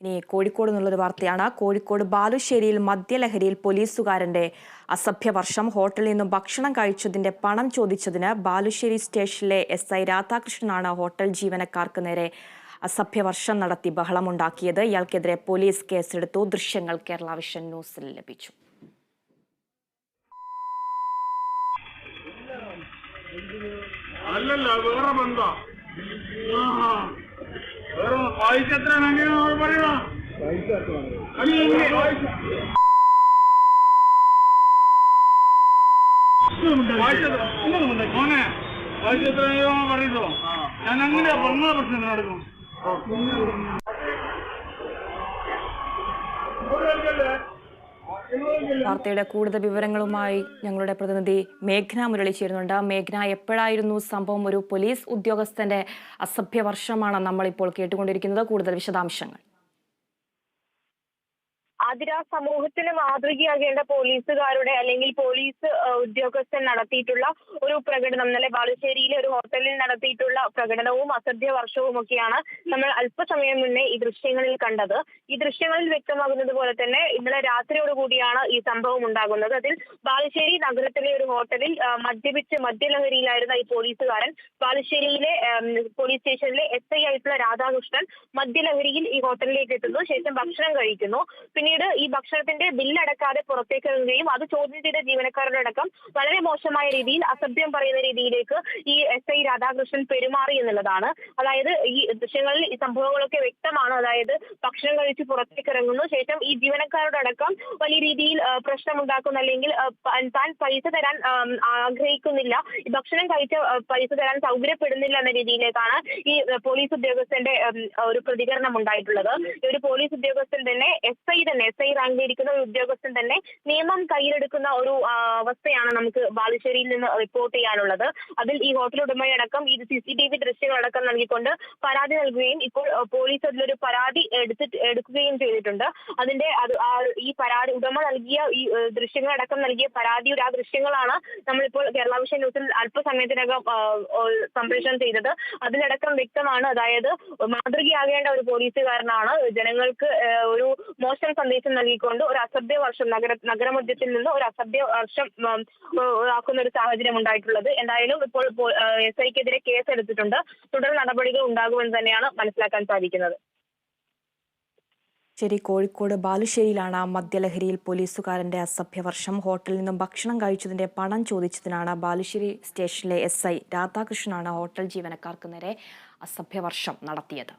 ഇനി കോഴിക്കോട് നിന്നുള്ളൊരു വാർത്തയാണ്. കോഴിക്കോട് ബാലുശ്ശേരിയിൽ മദ്യലഹരിയിൽ പോലീസുകാരന്റെ അസഭ്യവർഷം ഹോട്ടലിൽ നിന്നും ഭക്ഷണം കഴിച്ചതിന്റെ പണം ചോദിച്ചതിന് ബാലുശ്ശേരി സ്റ്റേഷനിലെ എസ് ഐ രാധാകൃഷ്ണനാണ് ഹോട്ടൽ ജീവനക്കാർക്ക് നേരെ അസഭ്യവർഷം നടത്തി ബഹളമുണ്ടാക്കിയത്. ഇയാൾക്കെതിരെ പോലീസ് കേസെടുത്തു. ദൃശ്യങ്ങൾ കേരള വിഷൻ ന്യൂസിൽ ലഭിച്ചു. അല്ലല്ല വേറെ പൈസ എത്ര വേണ്ടിയാണ് പറയണ മോനെ പൈസ എത്ര പറയുന്നോ ഞാൻ അങ്ങനെയാ പറഞ്ഞ പ്രശ്നം നടക്കും വാർത്തയുടെ കൂടുതൽ വിവരങ്ങളുമായി ഞങ്ങളുടെ പ്രതിനിധി മേഘ്ന മുരളി ചേരുന്നുണ്ട് മേഘ്ന എപ്പോഴായിരുന്നു സംഭവം? ഒരു പോലീസ് ഉദ്യോഗസ്ഥന്റെ അസഭ്യ അസഭ്യവർഷമാണ് നമ്മളിപ്പോൾ കേട്ടുകൊണ്ടിരിക്കുന്നത്. കൂടുതൽ വിശദാംശങ്ങൾ. ആതിര സമൂഹത്തിന് മാതൃകയാകേണ്ട പോലീസുകാരുടെ അല്ലെങ്കിൽ പോലീസ് ഉദ്യോഗസ്ഥൻ നടത്തിയിട്ടുള്ള ഒരു പ്രകടനം ഇന്നലെ ബാലുശ്ശേരിയിലെ ഒരു ഹോട്ടലിൽ നടത്തിയിട്ടുള്ള പ്രകടനവും അസഭ്യ വർഷവും ഒക്കെയാണ് നമ്മൾ അല്പസമയം മുന്നേ ഈ ദൃശ്യങ്ങളിൽ കണ്ടത്. ഈ ദൃശ്യങ്ങളിൽ വ്യക്തമാകുന്നത് പോലെ തന്നെ ഇന്നലെ രാത്രിയോടുകൂടിയാണ് ഈ സംഭവം ഉണ്ടാകുന്നത്. അതിൽ ബാലുശ്ശേരി നഗരത്തിലെ ഒരു ഹോട്ടലിൽ മദ്യപിച്ച് മദ്യലഹരിയിലായിരുന്ന ഈ പോലീസുകാരൻ ബാലുശ്ശേരിയിലെ പോലീസ് സ്റ്റേഷനിലെ എസ് ഐ ആയിട്ടുള്ള രാധാകൃഷ്ണൻ മദ്യലഹരിയിൽ ഈ ഹോട്ടലിലേക്ക് എത്തുന്നു. ശേഷം ഭക്ഷണം കഴിക്കുന്നു. പിന്നീട് ഈ ഭക്ഷണത്തിന്റെ ബില്ലടക്കാതെ പുറത്തേക്ക് ഇറങ്ങുകയും അത് ചോദ്യം ചെയ്ത ജീവനക്കാരുടെ അടക്കം വളരെ മോശമായ രീതിയിൽ അസഭ്യം പറയുന്ന രീതിയിലേക്ക് ഈ എസ് ഐ രാധാകൃഷ്ണൻ പെരുമാറി എന്നുള്ളതാണ്. അതായത് ഈ ദൃശ്യങ്ങളിൽ ഈ സംഭവങ്ങളൊക്കെ വ്യക്തമാണ്. അതായത് ഭക്ഷണം കഴിച്ച് പുറത്തേക്ക് ഇറങ്ങുന്നു. ശേഷം ഈ ജീവനക്കാരുടെ അടക്കം വലിയ രീതിയിൽ പ്രശ്നമുണ്ടാക്കുന്നു. അല്ലെങ്കിൽ താൻ പൈസ തരാൻ ആഗ്രഹിക്കുന്നില്ല. ഭക്ഷണം കഴിച്ച പൈസ തരാൻ സൗകര്യപ്പെടുന്നില്ല എന്ന രീതിയിലേക്കാണ് ഈ പോലീസ് ഉദ്യോഗസ്ഥന്റെ ഒരു പ്രതികരണം ഉണ്ടായിട്ടുള്ളത്. ഒരു പോലീസ് ഉദ്യോഗസ്ഥൻ തന്നെ എസ് ഐ തന്നെ എസ് ഐ റാങ്കിലിരിക്കുന്ന ഒരു ഉദ്യോഗസ്ഥൻ തന്നെ നിയമം കയ്യിലെടുക്കുന്ന ഒരു അവസ്ഥയാണ് നമുക്ക് ബാലുശ്ശേരിയിൽ നിന്ന് റിപ്പോർട്ട് ചെയ്യാനുള്ളത്. അതിൽ ഈ ഹോട്ടൽ ഉടമയടക്കം ഇത് സി സി ടി വി ദൃശ്യങ്ങളടക്കം നൽകിക്കൊണ്ട് പരാതി നൽകുകയും ഇപ്പോൾ പോലീസ് അതിലൊരു പരാതി എടുത്തിട്ട് എടുക്കുകയും ചെയ്തിട്ടുണ്ട്. അതിന്റെ അത് ഈ പരാതി ഉടമ നൽകിയ ഈ ദൃശ്യങ്ങളടക്കം നൽകിയ പരാതിയുടെ ആ ദൃശ്യങ്ങളാണ് നമ്മളിപ്പോൾ കേരള വിഷൻ ന്യൂസിൽ അല്പസമയത്തിനകം സംപ്രേഷണം ചെയ്തത്. അതിലടക്കം വ്യക്തമാണ് അതായത് മാതൃകയാകേണ്ട ഒരു പോലീസുകാരനാണ്. ജനങ്ങൾക്ക് ഒരു മോശം സന്ദേശം നൽകിക്കൊണ്ട് ഒരു അസഭ്യ വർഷം നഗര നഗരമധ്യത്തിൽ നിന്ന് ഒരു അസഭ്യ വർഷം ആക്കുന്ന ഒരു സാഹചര്യം ഉണ്ടായിട്ടുള്ളത്. എന്തായാലും ഇപ്പോൾ എസ് ഐക്കെതിരെ കേസ് എടുത്തിട്ടുണ്ട് തുടർ നടപടികൾ ഉണ്ടാകുമെന്ന് തന്നെയാണ് മനസ്സിലാക്കാൻ സാധിക്കുന്നത്. ശരി കോഴിക്കോട് ബാലുശ്ശേരിയിലാണ് മദ്യലഹരിയിൽ പോലീസുകാരന്റെ അസഭ്യവർഷം ഹോട്ടലിൽ നിന്നും ഭക്ഷണം കഴിച്ചതിന്റെ പണം ചോദിച്ചതിനാണ് ബാലുശ്ശേരി സ്റ്റേഷനിലെ എസ് ഐ രാധാകൃഷ്ണനാണ് ഹോട്ടൽ ജീവനക്കാർക്ക് നേരെ അസഭ്യവർഷം നടത്തിയത്.